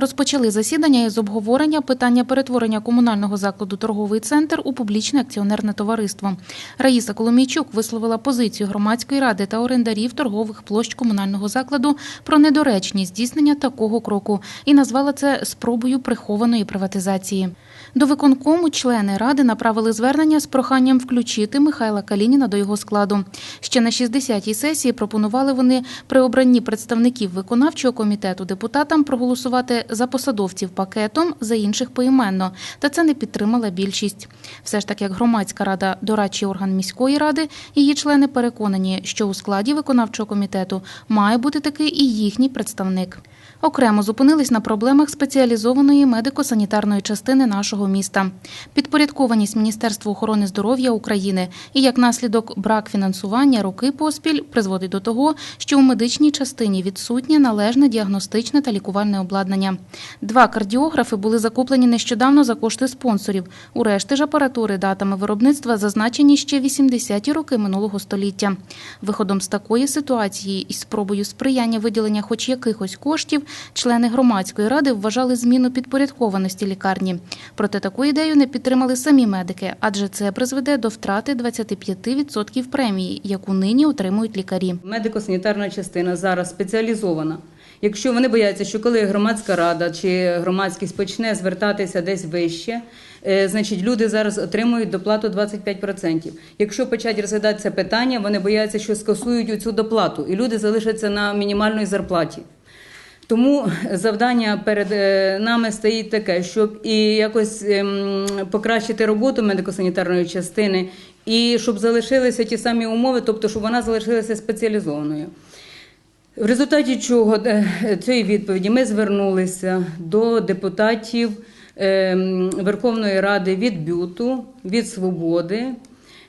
Розпочали засідання із обговорення питання перетворення комунального закладу торговий центр у публічне акціонерне товариство. Раїса Коломійчук висловила позицію громадської ради та орендарів торгових площ комунального закладу про недоречність здійснення такого кроку і назвала це спробою прихованої приватизації. До виконкому члени ради направили звернення з проханням включити Михайла Калініна до його складу. Ще на 60-й сесії пропонували вони при обранні представників виконавчого комітету депутатам проголосувати за посадовців пакетом, за інших поіменно. Та це не підтримала більшість. Все ж таки, як громадська рада, дорадчий орган міської ради, її члени переконані, що у складі виконавчого комітету має бути таки і їхній представник. Окремо зупинились на проблемах спеціалізованої медико-санітарної частини нашого міста, підпорядкованість Міністерству охорони здоров'я України і як наслідок брак фінансування роки поспіль призводить до того, що у медичній частині відсутнє належне діагностичне та лікувальне обладнання. Два кардіографи були закуплені нещодавно за кошти спонсорів. У решти ж апаратури датами виробництва зазначені ще 80-ті роки минулого століття. Виходом з такої ситуації і спробою сприяння виділення хоч якихось коштів члени громадської ради вважали зміну підпорядкованості лікарні. Проте таку ідею не підтримали самі медики, адже це призведе до втрати 25% премії, яку нині отримують лікарі. Медико-санітарна частина зараз спеціалізована. Якщо вони бояться, що коли громадська рада чи громадськість почне звертатися десь вище, е, значить люди зараз отримують доплату 25%. Якщо почать розглядати це питання, вони бояться, що скасують цю доплату, і люди залишаться на мінімальній зарплаті. Тому завдання перед е, нами стоїть таке, щоб і якось ем, покращити роботу медико-санітарної частини, і щоб залишилися ті самі умови, тобто щоб вона залишилася спеціалізованою. В результаті чого е, цієї відповіді ми звернулися до депутатів ем, Верховної Ради від Бюту, від Свободи.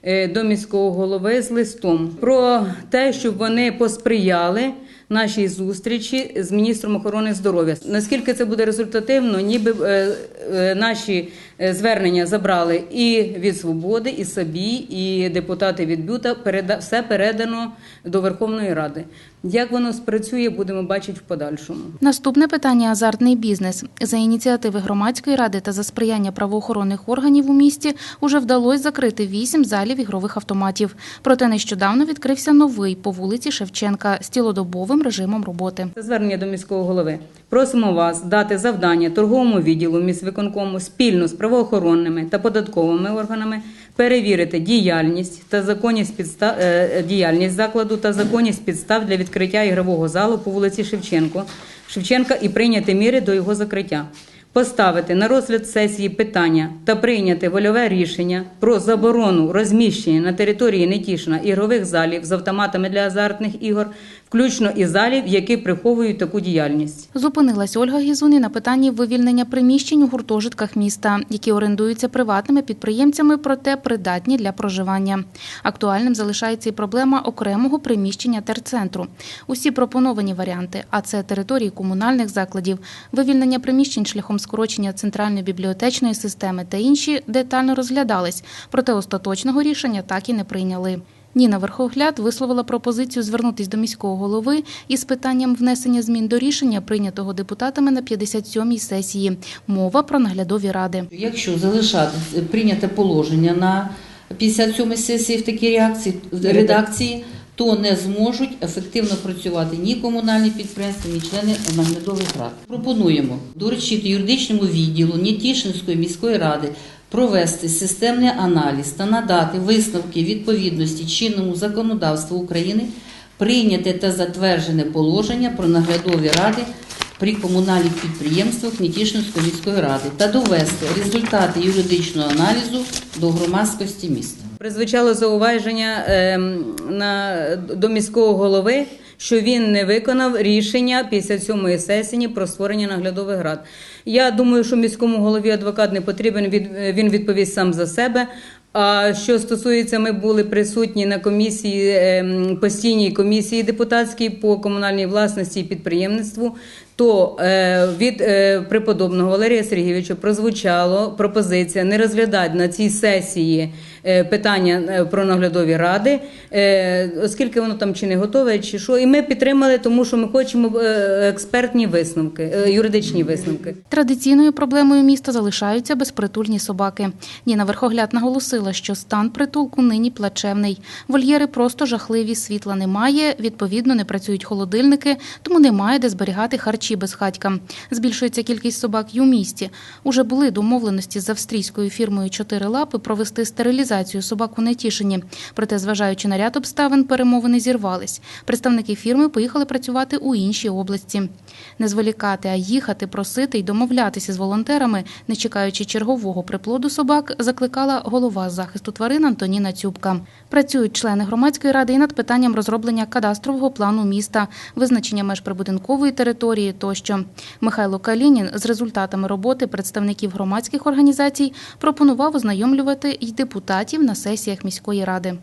е, До міського голови з листом про те, щоб вони посприяли нашій зустрічі з міністром охорони здоров'я. Наскільки це буде результативно, ніби е, е, наші е, звернення забрали і від свободи, і собі, і депутати від бюта. Все передано до Верховної Ради. Як воно спрацює, будемо бачити в подальшому. Наступне питання азартний бізнес. За ініціативи громадської ради та за сприяння правоохоронних органів у місті уже вдалося закрити вісім залів ігрових автоматів. Проте нещодавно відкрився новий по вулиці Шевченка з цілодобовим режимом роботи. Це звернення до міського голови. Просимо вас дати завдання торговому відділу міськвиконкому спільно з правоохоронними та податковими органами перевірити діяльність та законність підстав е, діяльність закладу та законність підстав для відкриття ігрового залу по вулиці Шевченко Шевченка і прийняти міри до його закриття. Поставити на розгляд сесії питання та прийняти вольове рішення про заборону розміщення на території Нетішина ігрових залів з автоматами для азартних ігор, включно і залів, які приховують таку діяльність. Зупинилась Ольга Гізуні на питанні вивільнення приміщень у гуртожитках міста, які орендуються приватними підприємцями, проте придатні для проживання. Актуальним залишається і проблема окремого приміщення терцентру. Усі пропоновані варіанти, а це території комунальних закладів, вивільнення приміщень шляхом скорочення центральної бібліотечної системи та інші детально розглядались, проте остаточного рішення так і не прийняли. Ніна Верхогляд висловила пропозицію звернутись до міського голови із питанням внесення змін до рішення, прийнятого депутатами на 57-й сесії. Мова про наглядові ради. Якщо залишати прийняте положення на 57 сесії в такій реакції редакції, то не зможуть ефективно працювати ні комунальні підприємства, ні члени наглядових рад. Пропонуємо доручити юридичному відділу Нітішинської міської ради провести системний аналіз та надати висновки відповідності чинному законодавству України, прийняте та затверджене положення про наглядові ради при комунальних підприємствах Нітішинської міської ради та довести результати юридичного аналізу до громадськості міста. Призвучало зауваження ем, на, до міського голови, що він не виконав рішення 57-ї сесії про створення наглядових рад. Я думаю, що міському голові адвокат не потрібен, від- він відповість сам за себе. А що стосується, ми були присутні на комісії ем, постійній комісії депутатській по комунальній власності і підприємництву. То е, від е, преподобного Валерія Сергійовича прозвучало пропозиція не розглядати на цій сесії питання е, про наглядові ради, е, оскільки воно там чи не готове, чи що. І ми підтримали, тому що ми хочемо е, експертні висновки, е, юридичні висновки. Традиційною проблемою міста залишаються безпритульні собаки. Ніна Верхогляд наголосила, що стан притулку нині плачевний. Вольєри просто жахливі, світла немає, відповідно, не працюють холодильники, тому немає де зберігати харчі безхатькам. Збільшується кількість собак і у місті. Уже були домовленості з австрійською фірмою «Чотири лапи» провести стерилізацію собак у Нетішині. Проте, зважаючи на ряд обставин, перемовини зірвались. Представники фірми поїхали працювати у іншій області. Не зволікати, а їхати, просити й домовлятися з волонтерами, не чекаючи чергового приплоду собак, закликала голова захисту тварин Антоніна Цюбка. Працюють члени громадської ради і над питанням розроблення кадастрового плану міста, визначення меж прибудинкової території тощо. Михайло Калінін з результатами роботи представників громадських організацій пропонував ознайомлювати й депутатів на сесіях міської ради.